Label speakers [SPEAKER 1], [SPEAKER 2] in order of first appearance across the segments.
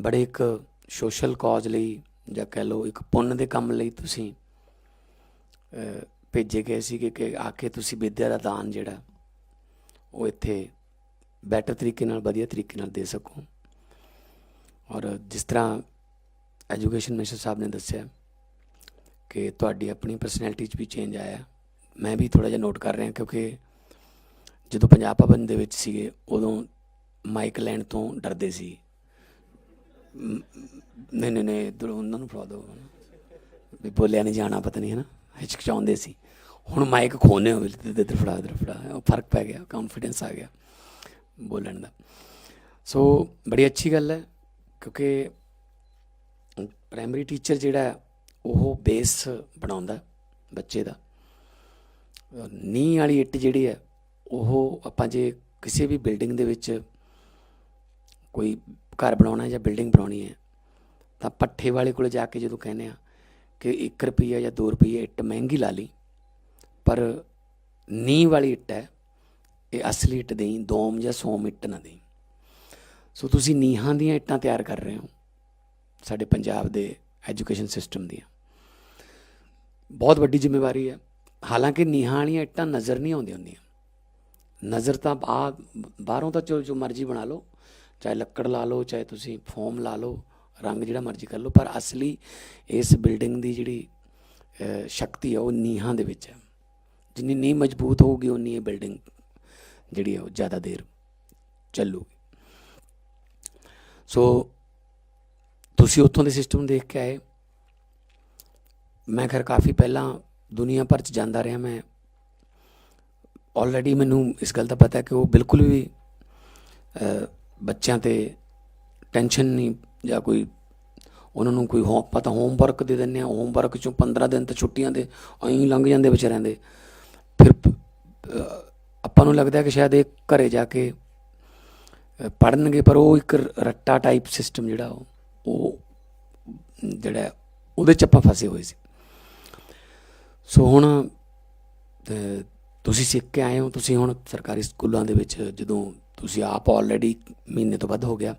[SPEAKER 1] ਬੜੇ ਇੱਕ social cause ਲਈ ਜਾਂ ਕਹਿ ਲਓ ਇੱਕ ਪੁੰਨ ਦੇ ਕੰਮ ਲਈ ਤੁਸੀਂ ਭੇਜੇ ਗਏ ਸੀ ਕਿ ਆ ਕੇ ਤੁਸੀਂ ਵਿਦਿਆ ਦਾ ਦਾਨ ਜਿਹੜਾ, ਉਹ ਇੱਥੇ ਬੈਟਰ ਤਰੀਕੇ ਨਾਲ, ਵਧੀਆ ਤਰੀਕੇ ਨਾਲ ਦੇ ਸਕੋ। ਔਰ ਜਿਸ ਤਰ੍ਹਾਂ ਐਜੂਕੇਸ਼ਨ ਮਿਨਿਸਟਰ ਸਾਹਿਬ ਨੇ ਦੱਸਿਆ ਕਿ ਤੁਹਾਡੀ ਆਪਣੀ ਪਰਸਨੈਲਿਟੀ 'ਚ ਵੀ ਚੇਂਜ ਆਇਆ, ਮੈਂ ਵੀ ਥੋੜਾ ਜਿਹਾ ਨੋਟ ਕਰ ਰਿਹਾ ਕਿਉਂਕਿ ਜਦੋਂ ਪੰਜਾਬ ਭਵਨ ਦੇ ਵਿੱਚ ਸੀਗੇ, ਉਦੋਂ ਮਾਈਕ ਲੈਣ ਤੋਂ ਡਰਦੇ ਸੀ। ਨਹੀਂ ਨਹੀਂ ਨਹੀਂ ਇੱਧਰ ਉਹਨਾਂ ਨੂੰ ਫੜਾ ਦਿਓ। ਵੀ ਬੋਲਿਆ ਨਹੀਂ ਜਾਣਾ, ਪਤਾ ਨਹੀਂ ਹੈ ਨਾ ਹਿਚਕਚਾਉਂਦੇ ਸੀ। ਹੁਣ ਮਾਈਕ ਖੋਨੇ ਹੋਵੇ, ਤੇ ਇੱਧਰ ਫੜਾ ਇੱਧਰ ਫੜਾ। ਉਹ ਫ਼ਰਕ ਪੈ ਗਿਆ ਕੌਨਫੀਡੈਂਸ ਆ ਗਿਆ ਬੋਲਣ ਦਾ। ਸੋ ਬੜੀ ਅੱਛੀ ਗੱਲ ਹੈ, ਕਿਉਂਕਿ ਪ੍ਰਾਇਮਰੀ ਟੀਚਰ ਜਿਹੜਾ ਉਹ ਬੇਸ ਬਣਾਉਂਦਾ ਬੱਚੇ ਦਾ। ਨੀਂਹ ਵਾਲੀ ਇੱਟ ਜਿਹੜੀ ਹੈ, ਉਹ ਆਪਾਂ ਜੇ ਕਿਸੇ ਵੀ ਬਿਲਡਿੰਗ ਦੇ ਵਿੱਚ ਕੋਈ ਘਰ ਬਣਾਉਣਾ ਜਾਂ ਬਿਲਡਿੰਗ ਬਣਾਉਣੀ ਹੈ, ਤਾਂ ਪੱਠੇ ਵਾਲੇ ਕੋਲ ਜਾ ਕੇ ਜਦੋਂ ਕਹਿੰਦੇ ਆ ਕਿ 1 ਰੁਪਈਆ ਜਾਂ 2 ਰੁਪਈਏ ਇੱਟ ਮਹਿੰਗੀ ਲਾ ਲਈ, ਪਰ ਨੀਂਹ ਵਾਲੀ ਇੱਟ ਹੈ, ਇਹ ਅਸਲੀ ਇੱਟ ਦੇਈ, ਦੋਮ ਜਾਂ ਸੋਮ ਇੱਟ ਨਾ ਦੇਈ। ਸੋ ਤੁਸੀਂ ਨੀਹਾਂ ਦੀਆਂ ਇੱਟਾਂ ਤਿਆਰ ਕਰ ਰਹੇ ਹੋ, ਸਾਡੇ ਪੰਜਾਬ ਦੇ ਐਜੂਕੇਸ਼ਨ ਸਿਸਟਮ ਦੀਆਂ। ਬਹੁਤ ਵੱਡੀ ਜ਼ਿੰਮੇਵਾਰੀ ਹੈ। ਹਾਲਾਂਕਿ ਨੀਹਾਂ ਵਾਲੀਆਂ ਇੱਟਾਂ ਨਜ਼ਰ ਨਹੀਂ ਆਉਂਦੀਆਂ ਹੁੰਦੀਆਂ। ਨਜ਼ਰ ਤਾਂ ਆ ਬਾਹਰੋਂ ਤਾਂ ਜੋ ਜੋ ਮਰਜ਼ੀ ਬਣਾ ਲਓ ਚਾਹੇ ਲੱਕੜ ਲਾ ਲਓ, ਚਾਹੇ ਤੁਸੀਂ ਫੋਮ ਲਾ ਲਓ, ਰੰਗ ਜਿਹੜਾ ਮਰਜ਼ੀ ਕਰ ਲਓ, ਪਰ ਅਸਲੀ ਇਸ ਬਿਲਡਿੰਗ ਦੀ ਜਿਹੜੀ ਸ਼ਕਤੀ ਹੈ ਉਹ ਨੀਹਾਂ ਦੇ ਵਿੱਚ ਹੈ। ਜਿੰਨੀ ਨੀਂਹ ਮਜ਼ਬੂਤ ਹੋਊਗੀ ਉਨੀ ਇਹ ਬਿਲਡਿੰਗ ਜਿਹੜੀ ਹੈ ਉਹ ਜ਼ਿਆਦਾ ਦੇਰ ਚੱਲੂਗੀ। ਸੋ ਤੁਸੀਂ ਉੱਥੋਂ ਦੇ ਸਿਸਟਮ ਦੇਖ ਕੇ ਆਏ। ਮੈਂ ਖੈਰ ਕਾਫੀ ਪਹਿਲਾਂ ਦੁਨੀਆ ਭਰ ਚ ਜਾਂਦਾ ਰਿਹਾ, ਮੈਂ ਆਲਰੇਡੀ ਮੈਨੂੰ ਇਸ ਗੱਲ ਦਾ ਪਤਾ ਹੈ ਕਿ ਉਹ ਬਿਲਕੁਲ ਵੀ ਬੱਚਿਆਂ ਤੇ ਟੈਨਸ਼ਨ ਨਹੀਂ ਜਾਂ ਕੋਈ ਉਹਨਾਂ ਨੂੰ ਕੋਈ ਹੋਮ ਪਤਾ ਹੋਮਵਰਕ ਦੇ ਦਿੰਦੇ ਆ ਹੋਮਵਰਕ ਚੋਂ 15 ਦਿਨ ਤਾਂ ਛੁੱਟੀਆਂ ਦੇ ਐਂ ਲੰਘ ਜਾਂਦੇ ਵਿਚਾਰਿਆਂ ਦੇ। ਫਿਰ ਆਪਾਂ ਨੂੰ ਲੱਗਦਾ ਕਿ ਸ਼ਾਇਦ ਇਹ ਘਰੇ ਜਾ ਕੇ ਪੜਨਗੇ ਪਰ ਉਹ ਇੱਕ ਰੱਟਾ ਟਾਈਪ ਸਿਸਟਮ ਜਿਹੜਾ ਉਹ ਉਹ ਜਿਹੜਾ ਉਹਦੇ ਚ ਆਪਾਂ ਫਸੇ ਹੋਏ ਸੀ। ਸੋ ਹੁਣ ਤੁਸੀਂ ਸਿੱਖ ਕੇ ਆਏ ਹੋ, ਤੁਸੀਂ ਹੁਣ ਸਰਕਾਰੀ ਸਕੂਲਾਂ ਦੇ ਵਿੱਚ ਜਦੋਂ ਤੁਸੀਂ ਆਪ ਆਲਰੇਡੀ ਮਹੀਨੇ ਤੋਂ ਵੱਧ ਹੋ ਗਿਆ।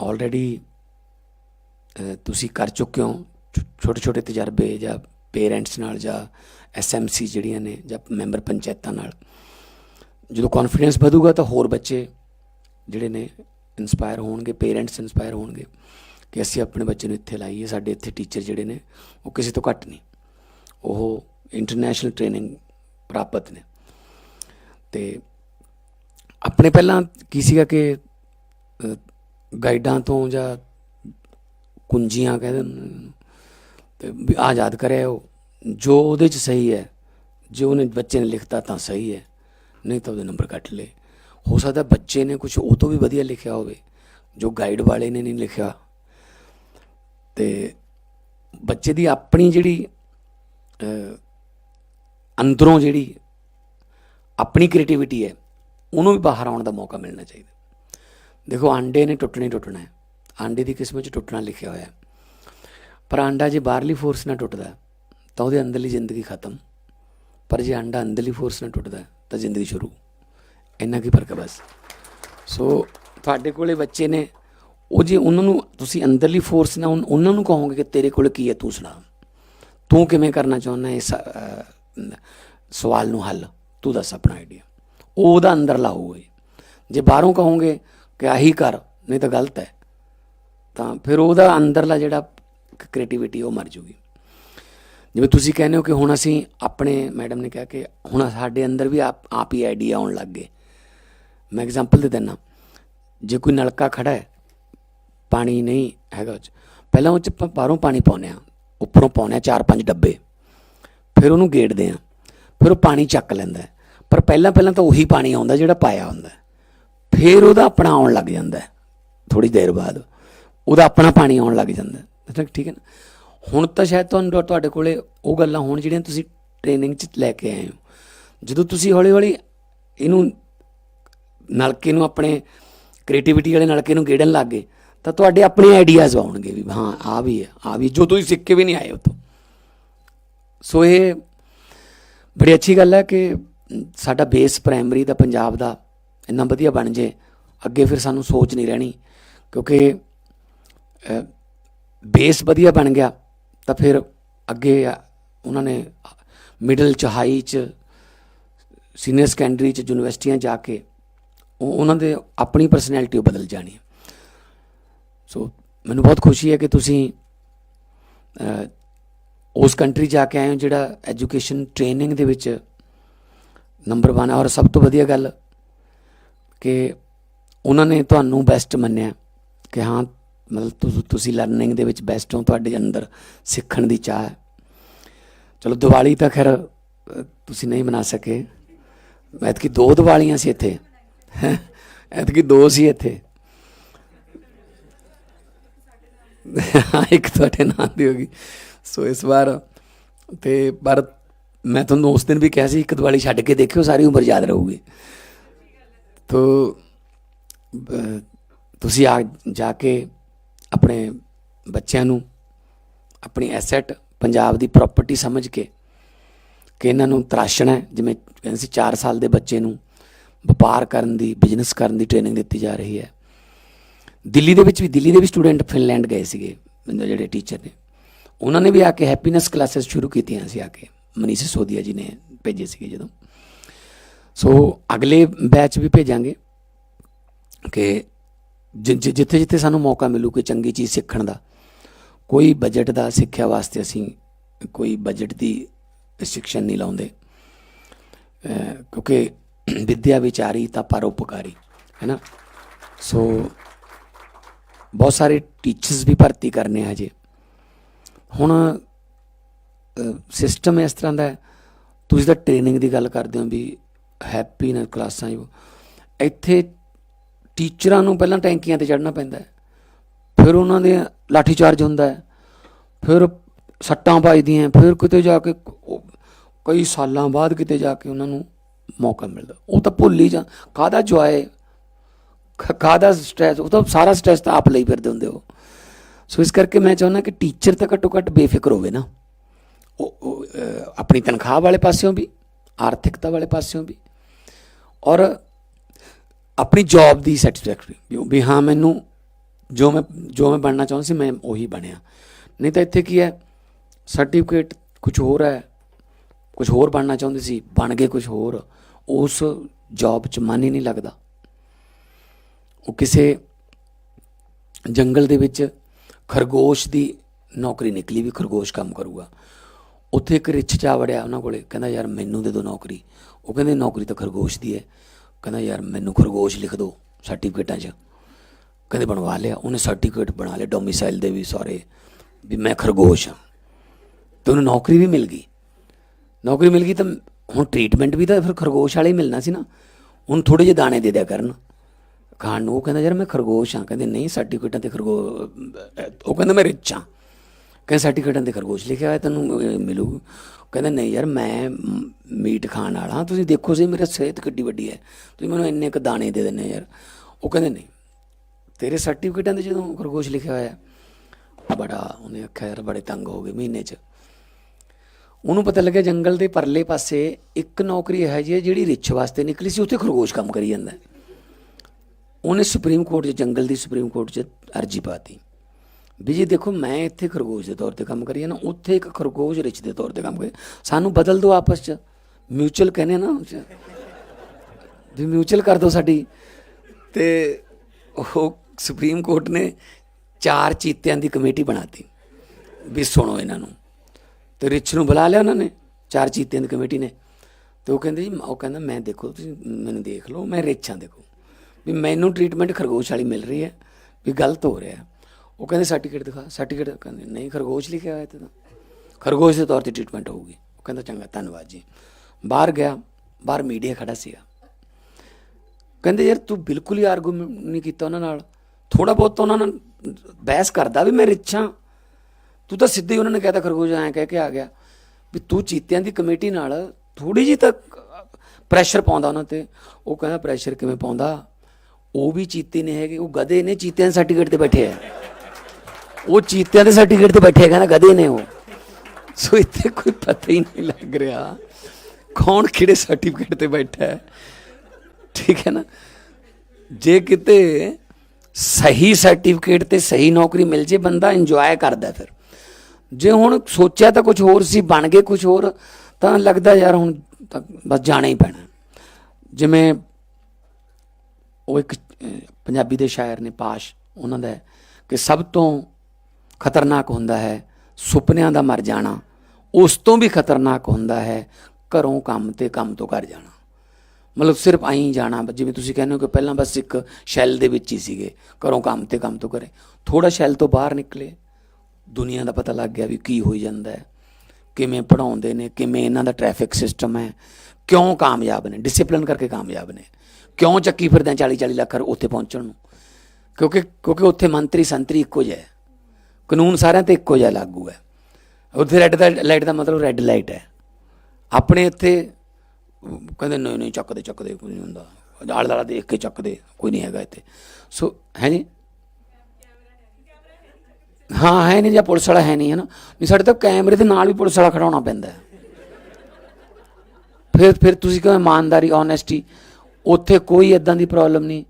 [SPEAKER 1] ਆਲਰੇਡੀ ਤੁਸੀਂ ਕਰ ਚੁੱਕੇ ਹੋ। ਛੋਟੇ ਛੋਟੇ ਤਜਰਬੇ ਜਾਂ ਪੇਰੈਂਟਸ ਨਾਲ ਜਾਂ ਐਸਐਮਸੀ ਜਿਹੜੀਆਂ ਨੇ ਜਾਂ ਮੈਂਬਰ ਪੰਚਾਇਤਾਂ ਨਾਲ। ਜਦੋਂ ਕੌਨਫੀਡੈਂਸ ਵਧੂਗਾ ਤਾਂ ਹੋਰ ਬੱਚੇ ਜਿਹੜੇ ਨੇ ਇਨਸਪਾਇਰ ਹੋਣਗੇ ਪੇਰੈਂਟਸ ਇਨਸਪਾਇਰ ਹੋਣਗੇ ਕਿ ਅਸੀਂ ਆਪਣੇ ਬੱਚੇ ਨੂੰ ਇੱਥੇ ਲਾਈਏ, ਸਾਡੇ ਇੱਥੇ ਟੀਚਰ ਜਿਹੜੇ ਨੇ ਉਹ ਕਿਸੇ ਤੋਂ ਘੱਟ ਨਹੀਂ। ਉਹ ਇੰਟਰਨੈਸ਼ਨਲ ਟ੍ਰੇਨਿੰਗ ਪ੍ਰਾਪਤ ਨੇ। ਤੇ ਆਪਣੇ ਪਹਿਲਾਂ ਕੀ ਸੀਗਾ ਕਿ ਗਾਈਡਾਂ ਤੋਂ ਜਾਂ ਕੁੰਜੀਆਂ ਕਹਿੰਦੇ ਨੇ ਤੇ ਵੀ ਆ ਯਾਦ ਕਰਿਆ ਉਹ ਜੋ ਉਹਦੇ ਚ ਸਹੀ ਹੈ, ਜੋ ਉਹਨੇ ਬੱਚੇ ਨੇ ਲਿਖਤਾ ਤਾਂ ਸਹੀ ਹੈ, ਨਹੀਂ ਤਾਂ ਉਹਦੇ ਨੰਬਰ ਕੱਟ ਲਏ। ਹੋ ਸਕਦਾ ਬੱਚੇ ਨੇ ਕੁਝ ਉਹ ਤੋਂ ਵੀ ਵਧੀਆ ਲਿਖਿਆ ਹੋਵੇ, ਜੋ ਗਾਈਡ ਵਾਲੇ ਨੇ ਨਹੀਂ ਲਿਖਿਆ। ਤੇ ਬੱਚੇ ਦੀ ਆਪਣੀ ਜਿਹੜੀ ਅੰਦਰੋਂ ਜਿਹੜੀ ਆਪਣੀ ਕ੍ਰੀਏਟੀਵਿਟੀ ਹੈ ਉਹਨੂੰ ਵੀ ਬਾਹਰ ਆਉਣ ਦਾ ਮੌਕਾ ਮਿਲਣਾ ਚਾਹੀਦਾ। ਦੇਖੋ ਆਂਡੇ ਨੇ ਟੁੱਟਣੇ ਹੀ ਟੁੱਟਣਾ ਹੈ। ਆਂਡੇ ਦੀ ਕਿਸਮਤ 'ਚ ਟੁੱਟਣਾ ਲਿਖਿਆ ਹੋਇਆ ਹੈ। ਪਰ ਆਂਡਾ ਜੇ ਬਾਹਰਲੀ ਫੋਰਸ ਨਾਲ ਟੁੱਟਦਾ ਤਾਂ ਉਹਦੇ ਅੰਦਰਲੀ ਜ਼ਿੰਦਗੀ ਖਤਮ। ਪਰ ਜੇ ਆਂਡਾ ਅੰਦਰਲੀ ਫੋਰਸ ਨਾਲ ਟੁੱਟਦਾ ਤਾਂ ਜ਼ਿੰਦਗੀ ਸ਼ੁਰੂ। ਇੰਨਾ ਕੀ ਫ਼ਰਕ ਹੈ ਬਸ? ਸੋ ਤੁਹਾਡੇ ਕੋਲੇ ਬੱਚੇ ਨੇ ਉਹ ਜੇ ਉਹਨਾਂ ਨੂੰ ਤੁਸੀਂ ਅੰਦਰਲੀ ਫੋਰਸ ਨਾਲ ਉਹਨਾਂ ਨੂੰ ਕਹੋਗੇ ਕਿ ਤੇਰੇ ਕੋਲ ਕੀ ਹੈ ਤੂੰ ਸੁਣਾ। ਤੂੰ ਕਿਵੇਂ ਕਰਨਾ ਚਾਹੁੰਦਾ ਇਸ ਅਹ, ਸਵਾਲ ਨੂੰ ਹੱਲ? ਤੂੰ ਦੱਸ ਆਪਣਾ ਆਈਡੀਆ ਉਹ ਉਹਦਾ ਅੰਦਰ ਲਾਊਗਾ ਜੇ ਬਾਹਰੋਂ ਕਹੋਗੇ ਕਿ ਆਹੀ ਕਰ, ਨਹੀਂ ਤਾਂ ਗਲਤ ਹੈ। ਤਾਂ ਫਿਰ ਉਹਦਾ ਅੰਦਰਲਾ ਜਿਹੜਾ ਕ੍ਰੀਏਟੀਵਿਟੀ ਉਹ ਮਰ ਜੂਗੀ। ਜਿਵੇਂ ਤੁਸੀਂ ਕਹਿੰਦੇ ਹੋ ਕਿ ਹੁਣ ਅਸੀਂ ਆਪਣੇ, ਮੈਡਮ ਨੇ ਕਿਹਾ ਕਿ ਹੁਣ ਸਾਡੇ ਅੰਦਰ ਵੀ ਆਪ ਆਪ ਹੀ ਆਈਡੀਆ ਆਉਣ ਲੱਗ ਗਏ। ਮੈਂ ਐਗਜ਼ਾਮਪਲ ਦੇ ਦਿੰਦਾ। ਜੇ ਕੋਈ ਨਲਕਾ ਖੜਾ ਹੈ, ਪਾਣੀ ਨਹੀਂ ਹੈਗਾ ਉਹ 'ਚ, ਪਹਿਲਾਂ ਉਹ 'ਚ ਬਾਹਰੋਂ ਪਾਣੀ ਪਾਉਂਦੇ ਆ ਉੱਪਰੋਂ ਪਾਉਂਦੇ ਆ ਚਾਰ ਪੰਜ ਡੱਬੇ। ਫਿਰ ਉਹਨੂੰ ਗੇੜਦੇ ਆ ਫਿਰ ਉਹ ਪਾਣੀ ਚੱਕ ਲੈਂਦਾ ਪਰ ਪਹਿਲਾਂ ਪਹਿਲਾਂ ਤਾਂ ਉਹੀ ਪਾਣੀ ਆਉਂਦਾ ਜਿਹੜਾ ਪਾਇਆ ਹੁੰਦਾ। ਫਿਰ ਉਹਦਾ ਆਪਣਾ ਆਉਣ ਲੱਗ ਜਾਂਦਾ ਥੋੜੀ ਦੇਰ ਬਾਅਦ। ਉਹਦਾ ਆਪਣਾ ਪਾਣੀ ਆਉਣ ਲੱਗ ਜਾਂਦਾ ਠੀਕ ਹੈ ਨਾ? ਹੁਣ ਤਾਂ ਸ਼ਾਇਦ ਤੁਹਾਨੂੰ ਤੁਹਾਡੇ ਕੋਲੇ ਉਹ ਗੱਲਾਂ ਹੋਣ ਜਿਹੜੀਆਂ ਤੁਸੀਂ ਟ੍ਰੇਨਿੰਗ 'ਚ ਲੈ ਕੇ ਆਏ ਹੋ। ਜਦੋਂ ਤੁਸੀਂ ਹੌਲੀ ਹੌਲੀ ਇਹਨੂੰ ਨਲਕੇ ਨੂੰ ਆਪਣੇ ਕ੍ਰੀਏਟੀਵਿਟੀ ਵਾਲੇ ਨਲਕੇ ਨੂੰ ਗੇੜਨ ਲੱਗ ਗਏ, ਤਾਂ ਤੁਹਾਡੇ ਆਪਣੇ ਆਈਡੀਆਜ਼ ਆਉਣਗੇ ਵੀ ਹਾਂ ਆ ਵੀ ਹੈ ਆ ਵੀ ਜੋ ਤੁਸੀਂ ਸਿੱਖ ਕੇ ਵੀ ਨਹੀਂ ਆਏ ਉਤੋਂ ਸੋ ਇਹ ਬੜੀ ਅੱਛੀ ਗੱਲ ਹੈ ਕਿ ਸਾਡਾ ਬੇਸ ਪ੍ਰਾਇਮਰੀ ਦਾ ਪੰਜਾਬ ਦਾ ਇੰਨਾ ਵਧੀਆ ਬਣ ਜੇ, ਅੱਗੇ ਫਿਰ ਸਾਨੂੰ ਸੋਚ ਨਹੀਂ ਰਹਿਣੀ, ਕਿਉਂਕਿ ਬੇਸ ਵਧੀਆ ਬਣ ਗਿਆ, ਤਾਂ ਫਿਰ ਅੱਗੇ ਉਹਨਾਂ ਨੇ ਮਿਡਲ ਚ ਹਾਈ ਚ ਸੀਨੀਅਰ ਸੈਕੰਡਰੀ ਚ ਯੂਨੀਵਰਸਿਟੀਆਂ ਜਾ ਕੇ ਉਹ, ਉਹਨਾਂ ਦੇ ਆਪਣੀ ਪਰਸਨੈਲਿਟੀ ਬਦਲ ਜਾਣੀ ਹੈ। ਸੋ ਮੈਨੂੰ ਬਹੁਤ ਖੁਸ਼ੀ ਹੈ ਕਿ ਤੁਸੀਂ ਉਸ ਕੰਟਰੀ ਜਾ ਕੇ ਆਏ ਹੋ ਜਿਹੜਾ ਐਜੂਕੇਸ਼ਨ ਟ੍ਰੇਨਿੰਗ ਦੇ ਵਿੱਚ ਨੰਬਰ 1 ਔਰ ਸਭ ਤੋਂ ਵਧੀਆ ਗੱਲ ਕਿ ਉਹਨਾਂ ਨੇ ਤੁਹਾਨੂੰ ਬੈਸਟ ਮੰਨਿਆ ਕਿ ਹਾਂ ਮਤਲਬ ਤੁਸ- ਤੁਸੀਂ ਲਰਨਿੰਗ ਦੇ ਵਿੱਚ ਬੈਸਟ ਹੋ ਤੁਹਾਡੇ ਅੰਦਰ ਸਿੱਖਣ ਦੀ ਚਾਹ ਹੈ। ਚਲੋ ਦੀਵਾਲੀ ਤਾਂ ਖੈਰ ਤੁਸੀਂ ਨਹੀਂ ਮਨਾ ਸਕੇ। ਐਤਕੀ ਦੋ ਦੀਵਾਲੀਆਂ ਸੀ ਇੱਥੇ। ਹੈਂ? ਐਤਕੀ ਦੋ ਸੀ ਇੱਥੇ। ਹਾਂ, ਇੱਕ ਤੁਹਾਡੇ ਨਾਂ ਦੀ ਹੋ ਗਈ। ਸੋ ਇਸ ਵਾਰ ਤੇ ਪਰ ਮੈਂ ਤੁਹਾਨੂੰ ਉਸ ਦਿਨ ਵੀ ਕਿਹਾ ਸੀ, ਇੱਕ ਦੀਵਾਲੀ ਛੱਡ ਕੇ ਦੇਖਿਓ, ਸਾਰੀ ਉਮਰ ਯਾਦ ਰਹੂਗੀ। ਤੋ ਤੁਸੀਂ ਆ ਜਾ ਕੇ ਆਪਣੇ ਬੱਚਿਆਂ ਨੂੰ ਆਪਣੀ ਐਸੈਟ ਪੰਜਾਬ ਦੀ ਪ੍ਰਾਪਰਟੀ ਸਮਝ ਕੇ ਕਿ ਇਹਨਾਂ ਨੂੰ ਤਰਾਸ਼ਣਾ ਹੈ, ਜਿਵੇਂ ਕਹਿੰਦੇ ਸੀ 4 ਸਾਲ ਦੇ ਬੱਚੇ ਨੂੰ ਵਪਾਰ ਕਰਨ ਦੀ ਬਿਜ਼ਨਸ ਕਰਨ ਦੀ ਟ੍ਰੇਨਿੰਗ ਦਿੱਤੀ ਜਾ ਰਹੀ ਹੈ। ਦਿੱਲੀ ਦੇ ਵਿੱਚ ਵੀ, ਦਿੱਲੀ ਦੇ ਵੀ ਸਟੂਡੈਂਟ ਫਿਨਲੈਂਡ ਗਏ ਸੀਗੇ, ਜਿਹੜੇ ਟੀਚਰ ਨੇ। ਉਹਨਾਂ ਨੇ ਵੀ ਆ ਕੇ ਹੈਪੀਨੈਸ ਕਲਾਸਿਸ ਸ਼ੁਰੂ ਕੀਤੀਆਂ ਸੀ ਆ ਕੇ। ਮਨੀਸ਼ ਸੋਦੀਆ ਜੀ ਨੇ ਭੇਜੇ ਸੀਗੇ ਜਦੋਂ। ਸੋ ਅਗਲੇ ਬੈਚ ਵੀ ਭੇਜਾਂਗੇ ਕਿ ਜਿੱਥੇ ਜਿੱਥੇ ਸਾਨੂੰ ਮੌਕਾ ਮਿਲੂ ਕੋਈ ਚੰਗੀ ਚੀਜ਼ ਸਿੱਖਣ ਦਾ, ਕੋਈ ਬਜਟ ਦਾ ਸਿੱਖਿਆ ਵਾਸਤੇ ਅਸੀਂ ਕੋਈ ਬਜਟ ਦੀ ਸਿੱਖਿਆ ਨਹੀਂ ਲਾਉਂਦੇ। ਕਿਉਂਕਿ ਵਿਦਿਆ ਵਿਚਾਰੀ ਤਾਂ ਪਰਉਪਕਾਰੀ ਹੈ ਨਾ? ਸੋ ਬਹੁਤ ਸਾਰੇ ਟੀਚਰਸ ਵੀ ਭਰਤੀ ਕਰਨੇ ਆ ਹਜੇ। ਹੁਣ ਸਿਸਟਮ ਇਸ ਤਰ੍ਹਾਂ ਦਾ ਤੁਸੀਂ ਤਾਂ ਟ੍ਰੇਨਿੰਗ ਦੀ ਗੱਲ ਕਰਦੇ ਹੋ ਵੀ ਹੈਪੀ ਨਾਲ ਕਲਾਸਾਂ ਹੀ ਇੱਥੇ ਟੀਚਰਾਂ ਨੂੰ ਪਹਿਲਾਂ ਟੈਂਕੀਆਂ ਤੇ ਚੜ੍ਹਨਾ ਪੈਂਦਾ ਹੈ। ਫਿਰ ਉਹਨਾਂ ਦੇ ਲਾਠੀ ਚਾਰਜ ਹੁੰਦਾ ਹੈ। ਫਿਰ ਸੱਟਾਂ ਵੱਜਦੀਆਂ ਫਿਰ ਕਿਤੇ ਜਾ ਕੇ ਕਈ ਸਾਲਾਂ ਬਾਅਦ ਕਿਤੇ ਜਾ ਕੇ ਉਹਨਾਂ ਨੂੰ ਮੌਕਾ ਮਿਲਦਾ। ਉਹ ਤਾਂ ਭੁੱਲ ਹੀ ਜਾਂ, ਕਾਹਦਾ ਜੋਏ ਕਾਹਦਾ ਸਟ੍ਰੈਸ ਉਹ ਤਾਂ ਸਾਰਾ ਸਟ੍ਰੈਸ ਤਾਂ ਆਪ ਲਈ ਫਿਰਦੇ ਹੁੰਦੇ ਹੋ ਸੋ ਇਸ ਕਰਕੇ ਮੈਂ ਚਾਹੁੰਦਾ ਕਿ ਟੀਚਰ ਤਾਂ ਘੱਟੋ ਘੱਟ ਬੇਫਿਕਰ ਹੋਵੇ ਨਾ। ਉਹ ਆਪਣੀ ਤਨਖਾਹ ਵਾਲੇ ਪਾਸਿਓਂ ਵੀ, ਆਰਥਿਕਤਾ ਵਾਲੇ ਪਾਸਿਓਂ ਵੀ ਔਰ ਆਪਣੀ ਜੌਬ ਦੀ ਸੈਟੀਸਫੈਕਟਰੀ ਵੀ ਹਾਂ ਮੈਨੂੰ ਜੋ ਮੈਂ ਜੋ ਮੈਂ ਬਣਨਾ ਚਾਹੁੰਦਾ ਸੀ ਮੈਂ ਉਹੀ ਬਣਿਆ। ਨਹੀਂ ਤਾਂ ਇੱਥੇ ਕੀ ਹੈ ਸਰਟੀਫਿਕੇਟ ਕੁਝ ਹੋਰ ਹੈ ਕੁਝ ਹੋਰ ਬਣਨਾ ਚਾਹੁੰਦੇ ਸੀ, ਬਣ ਗਏ ਕੁਝ ਹੋਰ, ਉਸ ਜੌਬ 'ਚ ਮਨ ਹੀ ਨਹੀਂ ਲੱਗਦਾ। ਉਹ ਕਿਸੇ ਜੰਗਲ ਦੇ ਵਿੱਚ ਖਰਗੋਸ਼ ਦੀ ਨੌਕਰੀ ਨਿਕਲੀ ਵੀ ਖਰਗੋਸ਼ ਕੰਮ ਕਰੂਗਾ। ਉੱਥੇ ਇੱਕ ਰਿੱਛ ਚਾ ਵੜਿਆ ਉਹਨਾਂ ਕੋਲੇ, ਕਹਿੰਦਾ, ਯਾਰ, ਮੈਨੂੰ ਦੇ ਦਿਓ ਨੌਕਰੀ। ਉਹ ਕਹਿੰਦੇ, ਨੌਕਰੀ ਤਾਂ ਖਰਗੋਸ਼ ਦੀ ਹੈ। ਕਹਿੰਦਾ, ਯਾਰ, ਮੈਨੂੰ ਖਰਗੋਸ਼ ਲਿਖ ਦਿਓ ਸਰਟੀਫਿਕੇਟਾਂ 'ਚ। ਕਹਿੰਦੇ, ਬਣਵਾ ਲਿਆ। ਉਹਨੇ ਸਰਟੀਫਿਕੇਟ ਬਣਾ ਲਿਆ ਡੋਮਿਸਾਈਲ ਦੇ ਵੀ ਸਾਰੇ, ਵੀ ਮੈਂ ਖਰਗੋਸ਼ ਹਾਂ। ਤੇ ਉਹਨੂੰ ਨੌਕਰੀ ਵੀ ਮਿਲ ਗਈ। ਨੌਕਰੀ ਮਿਲ ਗਈ ਤਾਂ ਹੁਣ ਟ੍ਰੀਟਮੈਂਟ ਵੀ ਤਾਂ ਫਿਰ ਖਰਗੋਸ਼ ਵਾਲੇ ਹੀ ਮਿਲਣਾ ਸੀ ਨਾ। ਉਹਨੂੰ ਥੋੜੇ ਜਿਹੇ ਦਾਣੇ ਦੇ ਦਿਆ ਕਰਨ। ਖਾਣ ਨੂੰ ਉਹ ਕਹਿੰਦਾ, ਯਾਰ, ਮੈਂ ਖਰਗੋਸ਼ ਹਾਂ। ਕਹਿੰਦੇ, ਨਹੀਂ, ਸਰਟੀਫਿਕੇਟਾਂ ਤੇ ਖਰਗੋ ਉਹ ਕਹਿੰਦਾ, ਮੈਂ ਰਿੱਛ ਹਾਂ। ਕਹਿੰਦੇ ਸਰਟੀਫਿਕੇਟਾਂ ਤੇ ਖਰਗੋਸ਼ ਲਿਖਿਆ ਹੋਇਆ ਤੈਨੂੰ ਮਿਲੂ ਕਹਿੰਦਾ ਨਹੀਂ ਯਾਰ, ਮੈਂ ਮੀਟ ਖਾਣ ਵਾਲਾ ਹਾਂ। ਤੁਸੀਂ ਦੇਖੋ ਸੀ ਮੇਰੀ ਸਿਹਤ ਕਿੱਡੀ ਵੱਡੀ ਹੈ। ਤੁਸੀਂ ਮੈਨੂੰ ਇੰਨੇ ਕ ਦਾਣੇ ਦੇ ਦਿੰਦੇ ਯਾਰ। ਉਹ ਕਹਿੰਦੇ ਨਹੀਂ, ਤੇਰੇ ਸਰਟੀਫਿਕੇਟਾਂ ਤੇ ਜਦੋਂ ਖਰਗੋਸ਼ ਲਿਖਿਆ ਹੋਇਆ, ਬੜਾ, ਉਹਨੇ ਆਖਿਆ ਯਾਰ, ਬੜੇ ਤੰਗ ਹੋ ਗਏ ਮਹੀਨੇ 'ਚ। ਉਹਨੂੰ ਪਤਾ ਲੱਗਿਆ ਜੰਗਲ ਦੇ ਪਰਲੇ ਪਾਸੇ ਇੱਕ ਨੌਕਰੀ ਹੈ ਜੀ ਜਿਹੜੀ ਰਿਚ ਵਾਸਤੇ ਨਿਕਲੀ ਸੀ, ਉੱਥੇ ਖਰਗੋਸ਼ ਕੰਮ ਕਰੀ ਜਾਂਦਾ ਉਹਨੇ ਸੁਪਰੀਮ ਕੋਰਟ 'ਚ, ਜੰਗਲ ਦੀ ਸੁਪਰੀਮ ਕੋਰਟ 'ਚ ਅਰਜੀ ਪਾਤੀ ਵੀ ਜੀ ਦੇਖੋ, ਮੈਂ ਇੱਥੇ ਖਰਗੋਸ਼ ਦੇ ਤੌਰ ਤੇ ਕੰਮ ਕਰੀ ਨਾ ਉੱਥੇ ਇੱਕ ਖਰਗੋਸ਼ ਰਿਚ ਦੇ ਤੌਰ ਤੇ ਕੰਮ ਕਰੀ। ਸਾਨੂੰ ਬਦਲ ਦਿਓ ਆਪਸ 'ਚ। ਮਿਊਚੁਅਲ ਕਹਿੰਦੇ ਨਾ ਉਹ 'ਚ। ਵੀ ਮਿਊਚੁਅਲ ਕਰ ਦਿਓ ਸਾਡੀ। ਤੇ ਉਹ ਸੁਪਰੀਮ ਕੋਰਟ ਨੇ ਚਾਰ ਚੀਤਿਆਂ ਦੀ ਕਮੇਟੀ ਬਣਾਤੀ ਵੀ ਸੁਣੋ ਇਹਨਾਂ ਨੂੰ। ਤੇ ਰਿਚ ਨੂੰ ਬੁਲਾ ਲਿਆ ਉਹਨਾਂ ਨੇ, ਚਾਰ ਚੀਤਿਆਂ ਦੀ ਕਮੇਟੀ ਨੇ। ਤੇ ਉਹ ਕਹਿੰਦੇ ਜੀ, ਉਹ ਕਹਿੰਦਾ, ਮੈਂ ਦੇਖੋ, ਤੁਸੀਂ ਮੈਨੂੰ ਦੇਖ ਲਓ, ਮੈਂ ਰਿਚ ਹਾਂ, ਦੇਖੋ। ਵੀ ਮੈਨੂੰ ਟ੍ਰੀਟਮੈਂਟ ਖਰਗੋਸ਼ ਵਾਲੀ ਮਿਲ ਰਹੀ ਹੈ, ਵੀ ਗਲਤ ਹੋ ਰਿਹਾ। ਉਹ ਕਹਿੰਦੇ ਸਰਟੀਫਿਕੇਟ ਦਿਖਾ ਸਰਟੀਫਿਕੇਟ ਕਹਿੰਦੇ, ਨਹੀਂ, ਖਰਗੋਸ਼ ਲਿਖਿਆ ਹੋਇਆ ਤੇ ਤਾਂ। ਖਰਗੋਸ਼ ਦੇ ਤੌਰ ਤੇ ਟ੍ਰੀਟਮੈਂਟ ਹੋਊਗੀ। ਉਹ ਕਹਿੰਦਾ, ਚੰਗਾ, ਧੰਨਵਾਦ ਜੀ। ਬਾਹਰ ਗਿਆ, ਬਾਹਰ ਮੀਡੀਆ ਖੜਾ ਸੀਗਾ। ਕਹਿੰਦੇ, ਯਾਰ, ਤੂੰ ਬਿਲਕੁਲ ਹੀ ਆਰਗੂਮੈਂਟ ਨਹੀਂ ਕੀਤਾ ਉਹਨਾਂ ਨਾਲ। ਥੋੜਾ ਬਹੁਤ ਤਾਂ ਉਹਨਾਂ ਨਾਲ ਬਹਿਸ ਕਰਦਾ ਵੀ ਮੈਂ ਰਿੱਛਾਂ ਤੂੰ ਤਾਂ ਸਿੱਧੇ ਹੀ ਉਹਨਾਂ ਨੇ ਕਹਿਤਾ, ਖਰਗੋਸ਼ ਐਂ ਕਹਿ ਕੇ ਆ ਗਿਆ ਵੀ ਤੂੰ ਚੀਤਿਆਂ ਦੀ ਕਮੇਟੀ ਨਾਲ ਥੋੜੀ ਜੀ ਤਾਂ ਪ੍ਰੈਸ਼ਰ ਪਾਉਂਦਾ ਉਹਨਾਂ ਤੇ। ਉਹ ਕਹਿੰਦਾ ਪ੍ਰੈਸ਼ਰ ਕਿਵੇਂ ਪਾਉਂਦਾ? ਉਹ ਵੀ ਚੀਤੇ ਨੇ ਹੈਗੇ, ਉਹ ਗਧੇ ਨੇ ਚੀਤਿਆਂ ਦੇ ਸਰਟੀਫਿਕੇਟ ਤੇ ਬੈਠੇ ਆ। ਉਹ ਚੀਤਿਆਂ ਦੇ ਸਰਟੀਫਿਕੇਟ ਤੇ ਬੈਠੇ ਆ, ਕਹਿੰਦਾ ਗਧੇ ਨੇ ਉਹ। ਸੋ ਇੱਥੇ ਕੋਈ ਪਤਾ ਹੀ ਨਹੀਂ ਲੱਗ ਰਿਹਾ ਕੌਣ ਕਿਹੜੇ ਸਰਟੀਫਿਕੇਟ ਤੇ ਬੈਠਾ ਹੈ। ਠੀਕ ਹੈ ਨਾ? ਜੇ ਕਿਤੇ ਸਹੀ ਸਰਟੀਫਿਕੇਟ ਤੇ ਸਹੀ ਨੌਕਰੀ ਮਿਲ ਜੇ, ਬੰਦਾ ਇੰਜੋਏ ਕਰਦਾ ਫਿਰ। ਜੇ ਹੁਣ ਸੋਚਿਆ ਤਾਂ ਕੁਝ ਹੋਰ ਸੀ, ਬਣ ਗਏ ਕੁਝ ਹੋਰ, ਤਾਂ ਲੱਗਦਾ ਯਾਰ ਹੁਣ ਤਾਂ ਬਸ ਜਾਣਾ ਹੀ ਪੈਣਾ। ਜਿਵੇਂ ਉਹ ਇੱਕ ਪੰਜਾਬੀ ਦੇ ਸ਼ਾਇਰ ਨੇ ਪਾਸ਼, ਉਹਨਾਂ ਦਾ ਕਿ ਸਭ ਤੋਂ ਖਤਰਨਾਕ ਹੁੰਦਾ ਹੈ, ਸੁਪਨਿਆਂ ਦਾ ਮਰ ਜਾਣਾ, ਉਸ ਤੋਂ ਵੀ ਖਤਰਨਾਕ ਹੁੰਦਾ ਹੈ, ਘਰੋਂ ਕੰਮ ਤੇ ਕੰਮ ਤੋਂ ਘਰ ਜਾਣਾ। ਮਤਲਬ ਸਿਰਫ ਆਈ ਜਾਣਾ, ਜਿਵੇਂ ਤੁਸੀਂ ਕਹਿੰਦੇ ਹੋ ਕਿ ਪਹਿਲਾਂ ਬਸ ਇੱਕ ਸ਼ੈਲ ਦੇ ਵਿੱਚ ਹੀ ਸੀਗੇ, ਘਰੋਂ ਕੰਮ ਤੇ ਕੰਮ ਤੋਂ ਘਰੇ। ਥੋੜਾ ਸ਼ੈਲ ਤੋਂ ਬਾਹਰ ਨਿਕਲੇ, ਦੁਨੀਆ ਦਾ ਪਤਾ ਲੱਗ ਗਿਆ ਵੀ ਕੀ ਹੋਈ ਜਾਂਦਾ ਹੈ, ਕਿਵੇਂ ਪੜਾਉਂਦੇ ਨੇ, ਕਿਵੇਂ ਇਹਨਾਂ ਦਾ ਟ੍ਰੈਫਿਕ ਸਿਸਟਮ ਹੈ, ਕਿਉਂ ਕਾਮਯਾਬ ਨੇ ਡਿਸਪਲਿਨ ਕਰਕੇ ਕਾਮਯਾਬ ਨੇ, ਕਿਉਂ ਚੱਕੀ ਫਿਰਦੇ 40 40 ਲੱਖ ਉੱਥੇ ਪਹੁੰਚਣ ਨੂੰ। ਕਿਉਂਕਿ ਕਿਉਂਕਿ ਉੱਥੇ ਮੰਤਰੀ ਸੰਤਰੀ ਇੱਕੋ ਜਿਹਾ ਹੈ ਕਾਨੂੰਨ ਸਾਰਿਆਂ ਤੇ ਇੱਕੋ ਜਿਹਾ ਲਾਗੂ ਹੈ। ਉੱਥੇ ਰੈੱਡ ਦਾ ਲਾਈਟ ਦਾ ਮਤਲਬ ਰੈੱਡ ਲਾਈਟ ਹੈ। ਆਪਣੇ ਇੱਥੇ ਕਹਿੰਦੇ ਨਹੀਂ ਨਹੀਂ ਚੱਕਦੇ ਚੱਕਦੇ ਕੋਈ ਨਹੀਂ ਹੁੰਦਾ। ਆਲ਼ ਦੁਆਲਾ ਦੇਖ ਕੇ ਚੱਕਦੇ, ਕੋਈ ਨਹੀਂ ਹੈਗਾ ਇੱਥੇ। ਸੋ ਹੈ ਜੀ ਹਾਂ, ਹੈ ਨਹੀਂ ਜਾਂ ਪੁਲਿਸ ਵਾਲਾ ਹੈ ਨਹੀਂ, ਹੈ ਨਾ? ਨਹੀਂ ਸਾਡੇ ਤਾਂ ਕੈਮਰੇ ਦੇ ਨਾਲ ਵੀ ਪੁਲਿਸ ਵਾਲਾ ਖੜਾਉਣਾ ਪੈਂਦਾ ਹੈ। ਫਿਰ ਫਿਰ ਤੁਸੀਂ ਕਹੋ ਇਮਾਨਦਾਰੀ ਓਨੈਸਟੀ ਉੱਥੇ ਕੋਈ ਇਦਾਂ ਦੀ ਪ੍ਰੋਬਲਮ ਨਹੀਂ।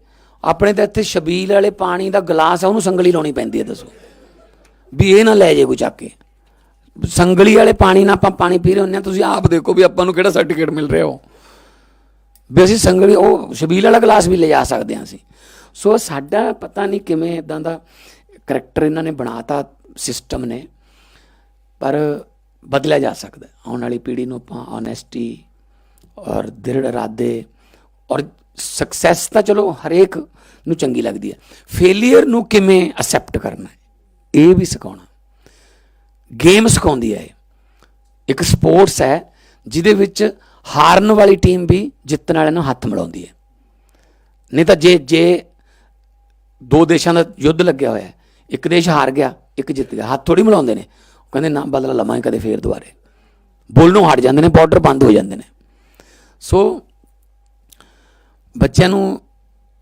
[SPEAKER 1] ਆਪਣੇ ਤਾਂ ਇੱਥੇ ਸ਼ਬੀਲ ਵਾਲੇ ਪਾਣੀ ਦਾ ਗਲਾਸ ਆ, ਉਹਨੂੰ ਸੰਗਲੀ ਲਾਉਣੀ ਪੈਂਦੀ ਹੈ, ਦੱਸੋ। ਵੀ ਇਹ ਨਾ ਲੈ ਜੇ ਕੋਈ ਚੱਕ ਕੇ। ਸੰਗਲੀ ਵਾਲੇ ਪਾਣੀ ਨਾਲ ਆਪਾਂ ਪਾਣੀ ਪੀ ਰਹੇ ਹੁੰਦੇ ਹਾਂ, ਤੁਸੀਂ ਆਪ ਦੇਖੋ ਵੀ ਆਪਾਂ ਨੂੰ ਕਿਹੜਾ ਸਰਟੀਫਿਕੇਟ ਮਿਲ ਰਿਹਾ ਉਹ। ਵੀ ਅਸੀਂ ਸੰਗਲੀ, ਉਹ ਛਬੀਲ ਵਾਲਾ ਗਲਾਸ ਵੀ ਲਿਜਾ ਸਕਦੇ ਹਾਂ ਅਸੀਂ। ਸੋ ਸਾਡਾ ਪਤਾ ਨਹੀਂ ਕਿਵੇਂ ਇਦਾਂ ਦਾ ਕਰੈਕਟਰ ਇਹਨਾਂ ਨੇ ਬਣਾਤਾ ਸਿਸਟਮ ਨੇ, ਪਰ ਬਦਲਿਆ ਜਾ ਸਕਦਾ ਆਉਣ ਵਾਲੀ ਪੀੜ੍ਹੀ ਨੂੰ ਆਪਾਂ ਓਨੈਸਟੀ ਔਰ ਦ੍ਰਿੜ ਇਰਾਦੇ ਔਰ ਸਕਸੈਸ ਤਾਂ ਚਲੋ ਹਰੇਕ ਨੂੰ ਚੰਗੀ ਲੱਗਦੀ ਹੈ। ਫੇਲਿਅਰ ਨੂੰ ਕਿਵੇਂ ਅਸੈਪਟ ਕਰਨਾ ਇਹ ਵੀ ਸਿਖਾਉਣਾ। ਗੇਮ ਸਿਖਾਉਂਦੀ ਹੈ ਇਹ। ਇੱਕ ਸਪੋਰਟਸ ਹੈ ਜਿਹਦੇ ਵਿੱਚ ਹਾਰਨ ਵਾਲੀ ਟੀਮ ਵੀ ਜਿੱਤਣ ਵਾਲਿਆਂ ਨੂੰ ਹੱਥ ਮਿਲਾਉਂਦੀ ਹੈ। ਨਹੀਂ ਤਾਂ ਜੇ ਜੇ ਦੋ ਦੇਸ਼ਾਂ ਦਾ ਯੁੱਧ ਲੱਗਿਆ ਹੋਇਆ ਹੈ, ਇੱਕ ਦੇਸ਼ ਹਾਰ ਗਿਆ, ਇੱਕ ਜਿੱਤ ਗਿਆ, ਹੱਥ ਥੋੜੀ ਮਿਲਾਉਂਦੇ ਨੇ। ਉਹ ਕਹਿੰਦੇ ਨਾ ਬਦਲਾ ਲਵਾਂਗੇ ਕਦੇ ਫੇਰ ਦੁਬਾਰੇ। ਬੋਲਣੋਂ ਹਟ ਜਾਂਦੇ ਨੇ ਬਾਰਡਰ ਬੰਦ ਹੋ ਜਾਂਦੇ ਨੇ। ਸੋ ਬੱਚਿਆਂ ਨੂੰ,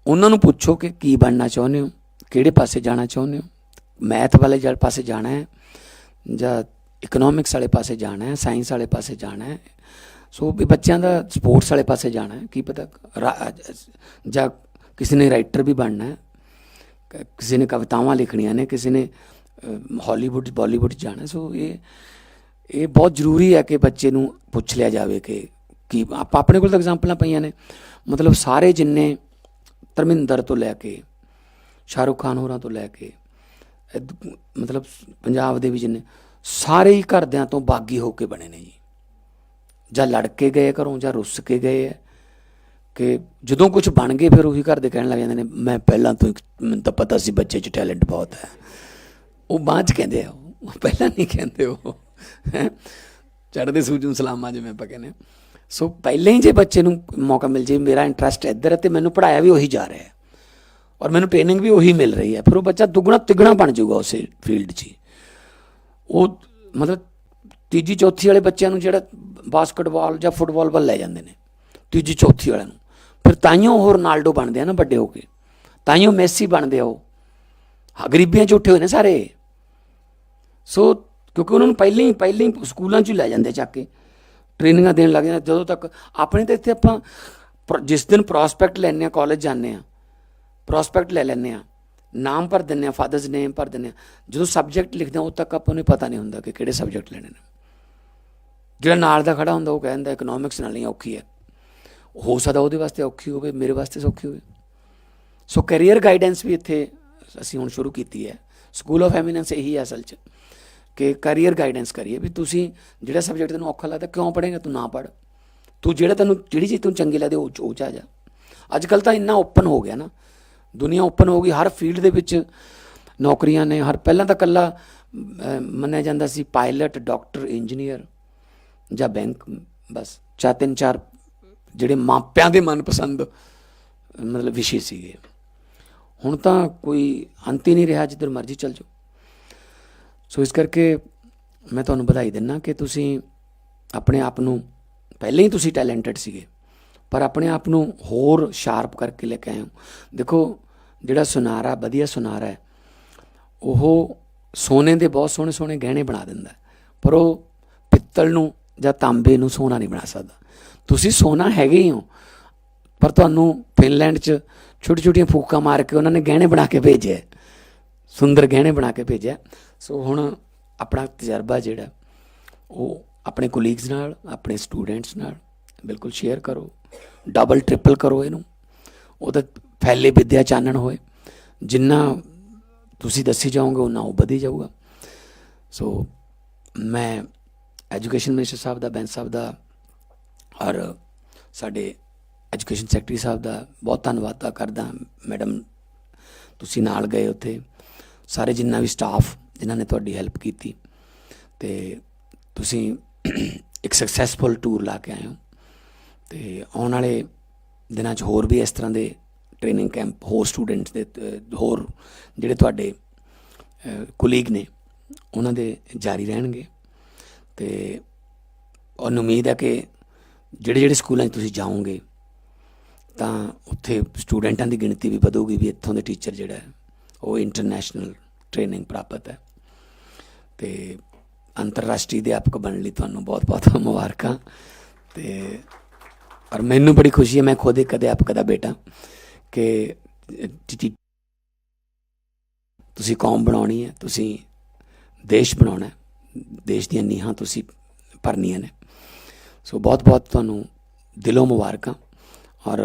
[SPEAKER 1] ਉਹਨਾਂ ਨੂੰ ਪੁੱਛੋ ਕਿ ਕੀ ਬਣਨਾ ਚਾਹੁੰਦੇ ਹੋ, ਕਿਹੜੇ ਪਾਸੇ ਜਾਣਾ ਚਾਹੁੰਦੇ ਹੋ। ਮੈਥ ਵਾਲੇ ਜਲ ਪਾਸੇ ਜਾਣਾ ਹੈ, ਜਾਂ ਇਕਨੋਮਿਕਸ ਵਾਲੇ ਪਾਸੇ ਜਾਣਾ ਹੈ ਸਾਇੰਸ ਵਾਲੇ ਪਾਸੇ ਜਾਣਾ ਹੈ, ਸੋ ਵੀ ਬੱਚਿਆਂ ਦਾ ਸਪੋਰਟਸ ਵਾਲੇ ਪਾਸੇ ਜਾਣਾ ਹੈ, ਕੀ ਪਤਾ ਜਾਂ ਕਿਸੇ ਨੇ ਰਾਈਟਰ ਵੀ ਬਣਨਾ ਹੈ ਕਿਸੇ ਨੇ ਕਵਿਤਾਵਾਂ ਲਿਖਣੀਆਂ ਨੇ, ਕਿਸੇ ਨੇ ਹਾਲੀਵੁੱਡ ਬਾਲੀਵੁੱਡ ਜਾਣਾ ਸੋ ਇਹ ਇਹ ਬਹੁਤ ਜ਼ਰੂਰੀ ਹੈ ਕਿ ਬੱਚੇ ਨੂੰ ਪੁੱਛ ਲਿਆ ਜਾਵੇ ਕਿ ਕੀ ਆਪਾਂ, ਆਪਣੇ ਕੋਲ ਤਾਂ ਐਗਜ਼ਾਮਪਲਾਂ ਪਈਆਂ ਨੇ, ਮਤਲਬ ਸਾਰੇ ਜਿੰਨੇ ਧਰਮਿੰਦਰ ਤੋਂ ਲੈ ਕੇ, ਸ਼ਾਹਰੁਖ ਖਾਨ ਹੋਰਾਂ ਤੋਂ ਲੈ ਕੇ ਮਤਲਬ ਪੰਜਾਬ ਦੇ ਵਿੱਚ ਨੇ, ਸਾਰੇ ਹੀ ਘਰਦਿਆਂ ਤੋਂ ਬਾਗੀ ਹੋ ਕੇ ਬਣੇ ਨੇ ਜੀ ਜਾਂ ਲੜ ਕੇ ਗਏ ਘਰੋਂ, ਜਾਂ ਰੁੱਸ ਕੇ ਗਏ ਹੈ ਕਿ ਜਦੋਂ ਕੁਝ ਬਣ ਗਏ, ਫਿਰ ਉਹੀ ਘਰ ਦੇ ਕਹਿਣ ਲੱਗ ਜਾਂਦੇ ਨੇ, ਮੈਂ ਪਹਿਲਾਂ ਤੋਂ ਹੀ- ਮੈਨੂੰ ਤਾਂ ਪਤਾ ਸੀ ਬੱਚੇ 'ਚ ਟੈਲੈਂਟ ਬਹੁਤ ਹੈ ਉਹ ਬਾਅਦ 'ਚ ਕਹਿੰਦੇ ਆ, ਉਹ ਪਹਿਲਾਂ ਨਹੀਂ ਕਹਿੰਦੇ ਉਹ, ਹੈਂ। ਚੜ੍ਹਦੇ ਸੂਰਜ ਨੂੰ ਸਲਾਮਾਂ ਜਿਵੇਂ ਆਪਾਂ ਕਹਿੰਦੇ ਹਾਂ। ਸੋ ਪਹਿਲਾਂ ਹੀ ਜੇ ਬੱਚੇ ਨੂੰ ਮੌਕਾ ਮਿਲ ਜੇ, ਮੇਰਾ ਇੰਟਰਸਟ ਇੱਧਰ ਹੈ ਤੇ ਮੈਨੂੰ ਪੜਾਇਆ ਵੀ ਉਹੀ ਜਾ ਰਿਹਾ ਹੈ ਔਰ ਮੈਨੂੰ ਟ੍ਰੇਨਿੰਗ ਵੀ ਉਹੀ ਮਿਲ ਰਹੀ ਹੈ। ਫਿਰ ਉਹ ਬੱਚਾ ਦੁੱਗਣਾ ਤਿੱਗਣਾ ਬਣ ਜਾਊਗਾ ਉਸੇ ਫੀਲਡ 'ਚ ਉਹ ਮਤਲਬ ਤੀਜੀ ਚੌਥੀ ਵਾਲੇ ਬੱਚਿਆਂ ਨੂੰ ਜਿਹੜਾ ਬਾਸਕਟਬਾਲ ਜਾਂ ਫੁੱਟਬਾਲ ਵੱਲ ਲੈ ਜਾਂਦੇ ਨੇ ਤੀਜੀ ਚੌਥੀ ਵਾਲਿਆਂ ਨੂੰ। ਫਿਰ ਤਾਈਓ ਉਹ ਰੋਨਾਲਡੋ ਬਣਦੇ ਆ ਨਾ ਵੱਡੇ ਹੋ ਕੇ। ਤਾਈਓ ਮੈਸੀ ਬਣਦੇ ਆ ਉਹ। ਹਾਂ, ਗਰੀਬੀਆਂ 'ਚ ਉੱਠੇ ਹੋਏ ਨੇ ਸਾਰੇ। ਸੋ ਕਿਉਂਕਿ ਉਹਨਾਂ ਨੂੰ ਪਹਿਲਾਂ ਹੀ ਪਹਿਲਾਂ ਹੀ ਸਕੂਲਾਂ 'ਚ ਹੀ ਲੈ ਜਾਂਦੇ ਚੱਕ ਕੇ। ਟ੍ਰੇਨਿੰਗਾਂ ਦੇਣ ਲੱਗ ਜਾਂਦੇ। ਜਦੋਂ ਤੱਕ ਆਪਣੇ ਤਾਂ ਇੱਥੇ ਆਪਾਂ ਪ੍ਰੋ- ਜਿਸ ਦਿਨ ਪ੍ਰੋਸਪੈਕਟ ਲੈਣੇ ਆ ਕਾਲਜ ਜਾਂਦੇ ਆ ਪ੍ਰੋਸਪੈਕਟ ਲੈ ਲੈਂਦੇ ਆ ਨਾਮ ਭਰ ਦਿੰਦੇ ਆ ਫਾਦਰਸ ਨੇਮ ਭਰ ਦਿੰਦੇ ਆ ਜਦੋਂ ਸਬਜੈਕਟ ਲਿਖਦੇ ਆ ਉਦੋਂ ਤੱਕ ਆਪਾਂ ਨੂੰ ਪਤਾ ਨਹੀਂ ਹੁੰਦਾ ਕਿ ਕਿਹੜੇ ਸਬਜੈਕਟ ਲੈਣੇ ਨੇ। ਜਿਹੜਾ ਨਾਲ ਦਾ ਖੜਾ ਹੁੰਦਾ, ਉਹ ਕਹਿੰਦਾ ਇਕਨੋਮਿਕਸ ਨਾਲ ਨਹੀਂ, ਔਖੀ ਹੈ। ਹੋ ਸਕਦਾ ਉਹਦੇ ਵਾਸਤੇ ਔਖੀ ਹੋਵੇ, ਮੇਰੇ ਵਾਸਤੇ ਸੌਖੀ ਹੋਵੇ। ਸੋ ਕੈਰੀਅਰ ਗਾਈਡੈਂਸ ਵੀ ਇੱਥੇ ਅਸੀਂ ਹੁਣ ਸ਼ੁਰੂ ਕੀਤੀ ਹੈ। ਸਕੂਲ ਆਫ ਐਮੀਨੈਂਸ ਇਹੀ ਹੈ ਅਸਲ 'ਚ ਕਿ ਕੈਰੀਅਰ ਗਾਈਡੈਂਸ ਕਰੀਏ ਵੀ ਤੁਸੀਂ ਜਿਹੜਾ ਸਬਜੈਕਟ ਤੈਨੂੰ ਔਖਾ ਲੱਗਦਾ, ਕਿਉਂ ਪੜ੍ਹੇਂਗਾ? ਤੂੰ ਨਾ ਪੜ੍ਹ। ਤੂੰ ਜਿਹੜਾ ਤੈਨੂੰ, ਜਿਹੜੀ ਚੀਜ਼ ਤੈਨੂੰ ਚੰਗੀ ਲੱਗਦੀ, ਉਹ 'ਚ- ਉਹ 'ਚ ਆ ਜਾ। ਅੱਜ ਕੱਲ ਤਾਂ ਇੰਨਾ ਓਪਨ ਹੋ ਗਿਆ ਨਾ। ਦੁਨੀਆ ਓਪਨ ਹੋ ਗਈ ਹਰ ਫੀਲਡ ਦੇ ਵਿੱਚ ਨੌਕਰੀਆਂ ਨੇ, ਹਰ ਪਹਿਲਾਂ ਤਾਂ ਕੱਲਾ ਮੰਨਿਆ ਜਾਂਦਾ ਸੀ ਪਾਇਲਟ, ਡਾਕਟਰ, ਇੰਜੀਨੀਅਰ ਜਾਂ ਬੈਂਕ, ਬਸ, ਚਾਰ, ਤਿੰਨ, ਚਾਰ ਜਿਹੜੇ ਮਾਪਿਆਂ ਦੇ ਮਨਪਸੰਦ, ਮਤਲਬ ਵਿਸ਼ੇ ਸੀਗੇ। ਹੁਣ ਤਾਂ ਕੋਈ ਅੰਤ ਹੀ ਨਹੀਂ ਰਿਹਾ, ਜਿੱਧਰ ਮਰਜ਼ੀ ਚੱਲ ਜਾਓ। ਸੋ ਇਸ ਕਰਕੇ ਮੈਂ ਤੁਹਾਨੂੰ ਵਧਾਈ ਦਿੰਦਾ ਕਿ ਤੁਸੀਂ ਆਪਣੇ ਆਪ ਨੂੰ, ਪਹਿਲਾਂ ਹੀ ਤੁਸੀਂ ਟੈਲੈਂਟਡ ਸੀਗੇ। ਪਰ ਆਪਣੇ ਆਪ ਨੂੰ ਹੋਰ ਸ਼ਾਰਪ ਕਰਕੇ ਲੈ ਕੇ ਆਏ ਦੇਖੋ, ਜਿਹੜਾ ਸੁਨਾਰਾ, ਵਧੀਆ ਸੁਨਾਰਾ ਹੈ, ਉਹ ਸੋਨੇ ਦੇ ਬਹੁਤ ਸੋਹਣੇ ਸੋਹਣੇ ਗਹਿਣੇ ਬਣਾ ਦਿੰਦਾ ਪਰ ਉਹ ਪਿੱਤਲ ਨੂੰ ਜਾਂ ਤਾਂਬੇ ਨੂੰ ਸੋਨਾ ਨਹੀਂ ਬਣਾ ਸਕਦਾ। ਤੁਸੀਂ ਸੋਨਾ ਹੈਗੇ ਹੀ ਹੋ, ਪਰ ਤੁਹਾਨੂੰ ਫਿਨਲੈਂਡ 'ਚ ਛੋਟੀ ਛੋਟੀਆਂ ਫੂਕਾਂ ਮਾਰ ਕੇ ਉਹਨਾਂ ਨੇ ਗਹਿਣੇ ਬਣਾ ਕੇ ਭੇਜਿਆ ਸੁੰਦਰ ਗਹਿਣੇ ਬਣਾ ਕੇ ਭੇਜਿਆ ਸੋ ਹੁਣ ਆਪਣਾ ਤਜਰਬਾ ਜਿਹੜਾ ਉਹ ਆਪਣੇ ਕੋਲੀਗਸ ਨਾਲ, ਆਪਣੇ ਸਟੂਡੈਂਟਸ ਨਾਲ ਬਿਲਕੁਲ ਸ਼ੇਅਰ ਕਰੋ। ਡਬਲ ਟ੍ਰਿਪਲ ਕਰੋ ਇਹਨੂੰ। ਉਹਦਾ ਫੈਲੇ ਵਿਦਿਆ ਚਾਨਣ ਹੋਏ। ਜਿੰਨਾ ਤੁਸੀਂ ਦੱਸੀ ਜਾਓਗੇ ਉਹਨਾਂ ਉਹ ਵਧੀ ਜਾਊਗਾ। ਸੋ ਮੈਂ ਐਜੂਕੇਸ਼ਨ ਮਿਨਿਸਟਰ ਸਾਹਿਬ ਦਾ, ਬੈਂਸ ਸਾਹਿਬ ਦਾ ਔਰ ਸਾਡੇ ਐਜੂਕੇਸ਼ਨ ਸੈਕਟਰੀ ਸਾਹਿਬ ਦਾ ਬਹੁਤ ਧੰਨਵਾਦ ਕਰਦਾ। ਮੈਡਮ, ਤੁਸੀਂ ਨਾਲ ਗਏ ਉੱਥੇ। ਸਾਰੇ ਜਿੰਨਾ ਵੀ ਸਟਾਫ ਜਿਨ੍ਹਾਂ ਨੇ ਤੁਹਾਡੀ ਹੈਲਪ ਕੀਤੀ। ਤੇ ਤੁਸੀਂ ਇੱਕ ਸਕਸੈਸਫੁਲ ਟੂਰ ਲਾ ਕੇ ਆਏ ਹੋ। ਤੇ ਆਉਣ ਵਾਲੇ ਦਿਨਾਂ 'ਚ ਹੋਰ ਵੀ ਇਸ ਤਰ੍ਹਾਂ ਦੇ ਟ੍ਰੇਨਿੰਗ ਕੈਂਪ ਹੋਰ ਸਟੂਡੈਂਟਸ ਦੇ ਹੋਰ ਜਿਹੜੇ ਤੁਹਾਡੇ ਕੁਲੀਗ ਨੇ, ਉਹਨਾਂ ਦੇ ਜਾਰੀ ਰਹਿਣਗੇ। ਤੇ ਉਹਨੂੰ ਉਮੀਦ ਹੈ ਕਿ ਜਿਹੜੇ ਜਿਹੜੇ ਸਕੂਲਾਂ 'ਚ ਤੁਸੀਂ ਜਾਓਗੇ, ਤਾਂ ਉੱਥੇ ਸਟੂਡੈਂਟਾਂ ਦੀ ਗਿਣਤੀ ਵੀ ਵਧੂਗੀ ਵੀ ਇੱਥੋਂ ਦੇ ਟੀਚਰ ਜਿਹੜਾ ਉਹ ਇੰਟਰਨੈਸ਼ਨਲ ਟ੍ਰੇਨਿੰਗ ਪ੍ਰਾਪਤ ਹੈ। ਤੇ ਅੰਤਰਰਾਸ਼ਟਰੀ ਅਧਿਆਪਕ ਬਣਨ ਲਈ ਤੁਹਾਨੂੰ ਬਹੁਤ-ਬਹੁਤ ਮੁਬਾਰਕਾਂ। ਤੇ ਔਰ ਮੈਨੂੰ ਬੜੀ ਖੁਸ਼ੀ ਹੈ, ਮੈਂ ਖੁਦ ਇੱਕ ਅਧਿਆਪਕ ਦਾ ਬੇਟਾ ਕਿ ਤੁਸੀਂ ਕੌਮ ਬਣਾਉਣੀ ਹੈ, ਤੁਸੀਂ ਦੇਸ਼ ਬਣਾਉਣਾ ਹੈ, ਦੇਸ਼ ਦੀਆਂ ਨੀਹਾਂ ਤੁਸੀਂ ਭਰਨੀਆਂ ਨੇ। ਸੋ ਬਹੁਤ-ਬਹੁਤ ਤੁਹਾਨੂੰ ਦਿਲੋਂ ਮੁਬਾਰਕਾਂ ਔਰ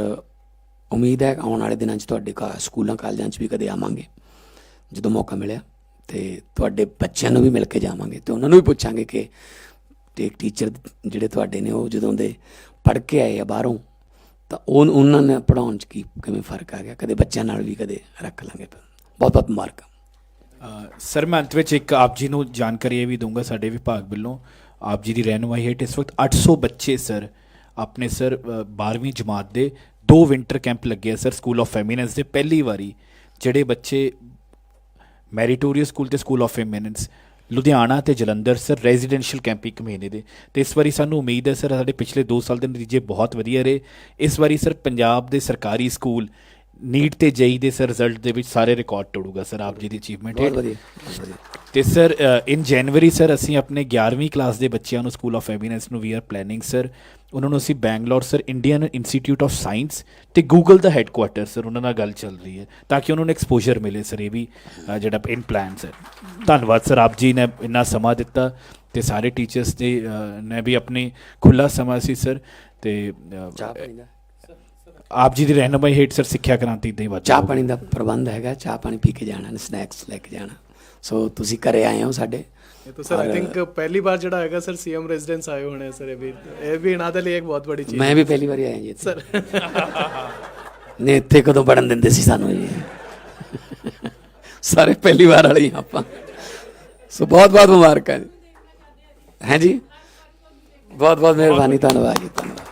[SPEAKER 1] ਉਮੀਦ ਹੈ ਆਉਣ ਵਾਲੇ ਦਿਨਾਂ 'ਚ ਤੁਹਾਡੇ ਕਾ, ਸਕੂਲਾਂ, ਕਾਲਜਾਂ 'ਚ ਵੀ ਕਦੇ ਆਵਾਂਗੇ, ਜਦੋਂ ਮੌਕਾ ਮਿਲਿਆ ਤੇ ਤੁਹਾਡੇ ਬੱਚਿਆਂ ਨੂੰ ਵੀ ਮਿਲ ਕੇ ਜਾਵਾਂਗੇ ਤੇ ਉਹਨਾਂ ਨੂੰ ਵੀ ਪੁੱਛਾਂਗੇ ਕਿ ਤੇ ਟੀਚਰ ਜਿਹੜੇ ਤੁਹਾਡੇ ਨੇ ਉਹ ਜਦੋਂ ਦੇ ਪੜ੍ਹ ਕੇ ਆਏ ਆ ਬਾਹਰੋਂ, ਤਾਂ ਉਹ ਉਹਨਾਂ ਨੇ ਪੜਾਉਣ 'ਚ ਕੀ ਕਿਵੇਂ ਫ਼ਰਕ ਆ ਗਿਆ? ਕਦੇ ਬੱਚਿਆਂ ਨਾਲ ਵੀ ਕਦੇ ਰੱਖ ਲਾਂਗੇ ਬਹੁਤ ਬਹੁਤ ਮੁਬਾਰਕਾਂ।
[SPEAKER 2] ਸਰ, ਮੈਂ ਅੰਤ ਵਿੱਚ ਇੱਕ ਆਪ ਜੀ ਨੂੰ ਜਾਣਕਾਰੀ ਇਹ ਵੀ ਦਊਂਗਾ ਸਾਡੇ ਵਿਭਾਗ ਵੱਲੋਂ। ਆਪ ਜੀ ਦੀ ਰਹਿਨੁਮਾਈ ਹੇਠ ਇਸ ਵਕਤ 800 ਬੱਚੇ ਸਰ, ਆਪਣੇ ਸਰ 12ਵੀਂ ਜਮਾਤ ਦੇ ਦੋ ਵਿੰਟਰ ਕੈਂਪ ਲੱਗੇ ਸਰ ਸਕੂਲ ਆਫ ਫੈਮਿਨੈਂਸ ਦੇ ਪਹਿਲੀ ਵਾਰੀ, ਜਿਹੜੇ ਬੱਚੇ ਮੈਰੀਟੋਰੀਅਸ ਸਕੂਲ ਤੇ ਸਕੂਲ ਆਫ ਫੈਮਿਨੈਂਸ ਲੁਧਿਆਣਾ ਤੇ ਜਲੰਧਰ ਸਰ ਰੈਜ਼ੀਡੈਂਸ਼ੀਅਲ ਕੈਂਪ ਇੱਕ ਮਹੀਨੇ ਦੇ। ਤੇ ਇਸ ਵਾਰੀ ਸਾਨੂੰ ਉਮੀਦ ਹੈ ਸਰ, ਸਾਡੇ ਪਿਛਲੇ 2 ਸਾਲ ਦੇ ਨਤੀਜੇ ਬਹੁਤ ਵਧੀਆ ਰਹੇ। ਇਸ ਵਾਰੀ ਸਰ, ਪੰਜਾਬ ਦੇ ਸਰਕਾਰੀ ਸਕੂਲ ਨੀਟ ਤੇ ਜਈ ਦੇ ਸਰ ਰਿਜ਼ਲਟ ਦੇ ਵਿੱਚ ਸਾਰੇ ਰਿਕਾਰਡ ਤੋੜੂਗਾ ਸਰ ਆਪ ਜੀ ਦੀ ਅਚੀਵਮੈਂਟ
[SPEAKER 1] ਬਹੁਤ
[SPEAKER 2] ਹੈ
[SPEAKER 1] ਵਧੀਆ ਬਹੁਤ ਵਧੀਆ।
[SPEAKER 2] ਤੇ ਸਰ ਇਨ ਜਨਵਰੀ ਸਰ ਅਸੀਂ ਆਪਣੇ 11ਵੀਂ ਕਲਾਸ ਦੇ ਬੱਚਿਆਂ ਨੂੰ ਸਕੂਲ ਆਫ ਫੈਮਿਨੈਂਸ ਨੂੰ ਵੀ ਆਰ ਪਲੈਨਿੰਗ ਸਰ ਉਹਨਾਂ ਨੂੰ ਅਸੀਂ Bangalore sir Indian institute of science ਤੇ ਗੂਗਲ ਦਾ ਹੈੱਡਕੁਆਟਰ ਸਰ ਉਹਨਾਂ ਨਾਲ ਗੱਲ ਚੱਲ ਰਹੀ ਹੈ ਤਾਂ ਕਿ ਉਹਨਾਂ ਨੂੰ ਐਕਸਪੋਜ਼ਰ ਮਿਲੇ ਸਰ ਇਹ ਵੀ ਜਿਹੜਾ ਇਨ ਪਲਾਨ ਸਰ। ਧੰਨਵਾਦ ਸਰ ਆਪ ਜੀ ਨੇ ਇੰਨਾ ਸਮਾਂ ਦਿੱਤਾ ਤੇ ਸਾਰੇ ਟੀਚਰਸ ਦੇ ਨੇ ਵੀ ਆਪਣੀ ਖੁੱਲਾ ਸਮਾਂ ਸੀ ਸਰ ਤੇ
[SPEAKER 1] ਚਾਹ
[SPEAKER 2] ਆਪ ਜੀ ਦੀ ਰਹਿਨੁਮਾਈ ਹੇਠ ਸਰ ਸਿੱਖਿਆ ਕ੍ਰਾਂਤੀ ਇਦਾਂ ਹੀ ਵੱਧ
[SPEAKER 1] ਚਾਹ ਪਾਣੀ ਦਾ ਪ੍ਰਬੰਧ ਹੈਗਾ ਚਾਹ ਪਾਣੀ ਪੀ ਕੇ ਜਾਣਾ ਸਨੈਕਸ ਲੈ ਕੇ ਜਾਣਾ ਸੋ ਤੁਸੀਂ ਘਰੇ ਆਏ ਹੋ ਸਾਡੇ
[SPEAKER 3] ये तो सर आई थिंक पहली बार जड़ा आएगा सर सीएम रेजिडेंस आए होने सर ये भी ये भी इनादे लिए एक बहुत बड़ी चीज
[SPEAKER 1] ਮੈਂ ਵੀ ਪਹਿਲੀ ਵਾਰੀ ਆਇਆ ਜੀ ਇੱਥੇ
[SPEAKER 3] सर
[SPEAKER 1] ਨੇ ਇੱਥੇ ਕਦੋਂ ਪੜਨ ਦਿੰਦੇ ਸੀ ਸਾਨੂੰ ਜੀ ਸਾਰੇ ਪਹਿਲੀ ਵਾਰ ਵਾਲੇ ਹੀ ਹਾਂ ਆਪਾਂ ਸੋ ਬਹੁਤ ਬਹੁਤ ਮੁਬਾਰਕਾਂ ਜੀ ਹੈਂ ਜੀ ਬਹੁਤ ਬਹੁਤ ਮਿਹਰਬਾਨੀ ਧੰਨਵਾਦ ਜੀ ਧੰਨਵਾਦ